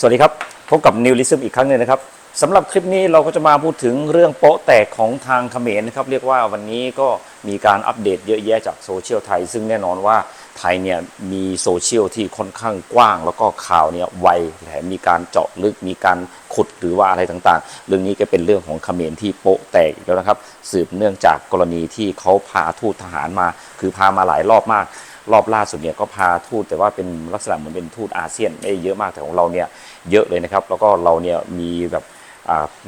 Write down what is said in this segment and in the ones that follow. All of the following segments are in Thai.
สวัสดีครับ พบกับนิวลิซึมอีกครั้งหนึงนะครับสำหรับคลิปนี้เราก็จะมาพูดถึงเรื่องโป๊ะแตกของทางเขมรนะครับ เรียกว่าวันนี้ก็มีการอัปเดตเยอะแยะจากโซเชียลไทย ซึ่งแน่นอนว่าไทยเนี่ยมีโซเชียลที่ค่อนข้างกว้าง แล้วก็ข่าวเนี่ยไวแถมมีการเจาะลึกมีการขุดหรือว่าอะไรต่างๆ เรื่องนี้ก็เป็นเรื่องของเขมรที่โป๊ะแตกอีกแล้วนะครับ สืบเนื่องจากกรณีที่เขาพาทูตทหารมา คือพามาหลายรอบมาก รอบล่าสุดเนี่ยก็พาทูตแต่ว่าเป็นลักษณะเหมือนเป็นทูตอาเซียนไม่เยอะมากแต่ของเราเนี่ยเยอะเลยนะครับ แล้วก็เราเนี่ยมีแบบ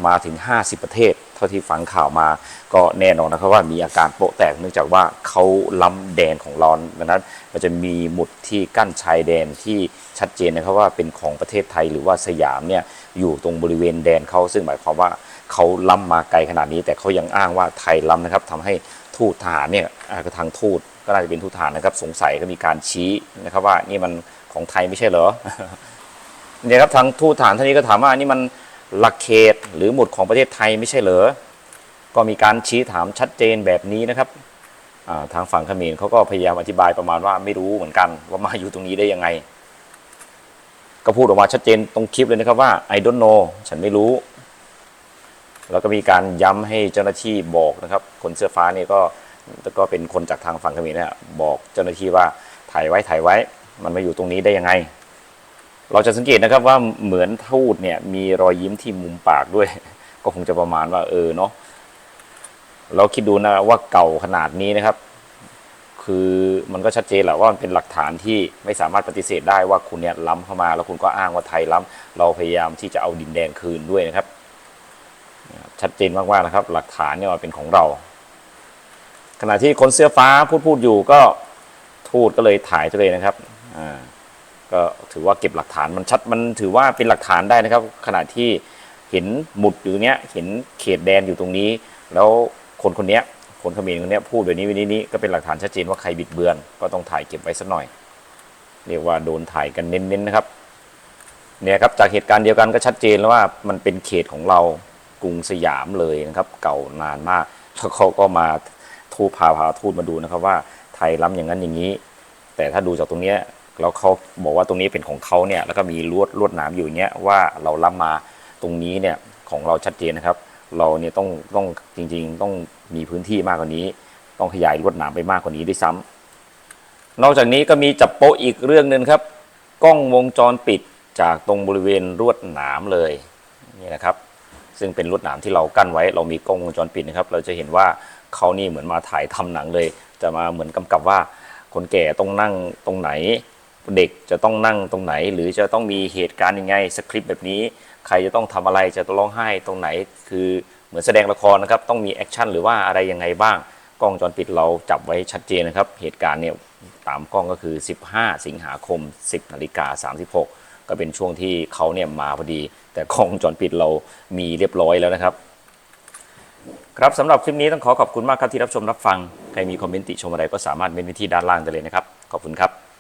มาถึง 50 ประเทศ เท่าที่ฟังข่าวมาก็แน่นอนนะครับว่ามีอาการโปะแตกเนื่องจากว่าเขาล้ำแดนของเราดังนั้นมันจะมีหมุดที่กั้นชายแดนที่ชัดเจนนะครับว่าเป็นของประเทศไทยหรือว่าสยามเนี่ยอยู่ตรงบริเวณแดนเขาซึ่งหมายความว่าเขาล้ำมาไกลขนาดนี้ แต่เขายังอ้างว่าไทยล้ำนะครับทำให้ทูตทหารเนี่ยอ่าทางทูต ก็น่าจะเป็นทูตทหารนะครับ สงสัยก็มีการชี้นะครับว่านี่มันของไทยไม่ใช่เหรอเนี่ยครับทางทูตทหารท่านนี้ก็ถามว่านี่มันหลักเขตหรือหมุดของประเทศไทยไม่ใช่เหรอ ก็มีการชี้ถามชัดเจนแบบนี้นะครับาทางฝั่งเขมรเขาก็พยายามอธิบายประมาณว่าไม่รู้เหมือนกันว่ามาอยู่ตรงนี้ได้ยังไง ก็พูดออกมาชัดเจนตรงคลิปเลยนะครับว่า I don't know ฉันไม่รู้ แล้วก็มีการย้ำให้เจ้าหน้าที่บอกนะครับ คนเสื้อฟ้านี่ก็ ก็เป็นคนจากทางฝั่งเขมรเนี่ยบอกเจ้าหน้าที่ว่าถ่ายไว้ถ่ายไว้ มันมาอยู่ตรงนี้ได้ยังไง เราจะสังเกตนะครับว่าเหมือนทูตเนี่ยมีรอยยิ้มที่มุมปากด้วย ก็คงจะประมาณว่าเออเนาะเราคิดดูนะว่าเก่าขนาดนี้นะครับ คือมันก็ชัดเจนแหละว่ามันเป็นหลักฐานที่ไม่สามารถปฏิเสธได้ว่าคุณเนี่ยล้ำเข้ามา แล้วคุณก็อ้างว่าไทยล้ำเราพยายามที่จะเอาดินแดนคืนด้วยนะครับ ชัดเจนมากๆนะครับ หลักฐานเนี่ยเป็นของเรา ขณะที่คนเสื้อฟ้าพูดพูดอยู่ก็ทูตก็เลยถ่ายไปเลยนะครับอ่าก็ถือว่าเก็บหลักฐานมันชัดมันถือว่าเป็นหลักฐานได้นะครับ ขณะที่เห็นหมุดอยู่เนี้ยเห็นเขตแดนอยู่ตรงนี้ แล้วคนคนเนี้ยคนเขมรคนเนี้ยพูดแบบนี้วันนี้นี้ก็เป็นหลักฐานชัดเจนว่าใครบิดเบือน ก็ต้องถ่ายเก็บไว้สักหน่อย เรียกว่าโดนถ่ายกันเน้นๆนะครับเนี่ยครับจากเหตุการณ์เดียวกันก็ชัดเจนแล้วว่ามันเป็นเขตของเรากรุงสยามเลยนะครับ เก่านานมากแล้วเขาก็มา ทูตพาพาทูตมาดูนะครับว่าไทยล้ำอย่างนั้นอย่างนี้ แต่ถ้าดูจากตรงเนี้ยแล้วเขาบอกว่าตรงนี้เป็นของเขาเนี่ยแล้วก็มีลวดลวดหนามอยู่อย่างเงี้ยว่าเราล้ำมาตรงนี้เนี่ยของเราชัดเจนนะครับ เราเนี่ยต้องต้องจริง ๆ ต้องมีพื้นที่มากกว่านี้ ต้องขยายลวดหนามไปมากกว่านี้ด้วยซ้ำนอกจากนี้ก็มีจับโป๊ะอีกเรื่องหนึ่งครับ กล้องวงจรปิดจากตรงบริเวณลวดหนามเลยนี่นะครับ ซึ่งเป็นลวดหนามที่เรากั้นไว้ เรามีกล้องวงจรปิดนะครับ เราจะเห็นว่า เขานี่เหมือนมาถ่ายทำหนังเลย จะมาเหมือนกำกับว่า คนแก่ต้องนั่งตรงไหน เด็กจะต้องนั่งตรงไหน หรือจะต้องมีเหตุการณ์ยังไงสคริปต์แบบนี้ ใครจะต้องทำอะไรจะต้องร้องไห้ตรงไหน คือเหมือนแสดงละครนะครับต้องมีแอคชั่นหรือว่าอะไรยังไงบ้างกล้องจรปิดเราจับไว้ชัดเจนนะครับ เหตุการณ์เนี่ยตามกล้องก็คือ 15 สิงหาคม 10นาฬิกา36 ก็เป็นช่วงที่เขาเนี่ยมาพอดี แต่กล้องวงจรปิดเรามีเรียบร้อยแล้วนะครับ ครับสำหรับคลิปนี้ต้องขอขอบคุณมากครับที่รับชมรับฟัง ใครมีคอมเมนต์ติชมอะไรก็สามารถเมนไว้ที่ด้านล่างได้เลยนะครับ ขอบคุณครับ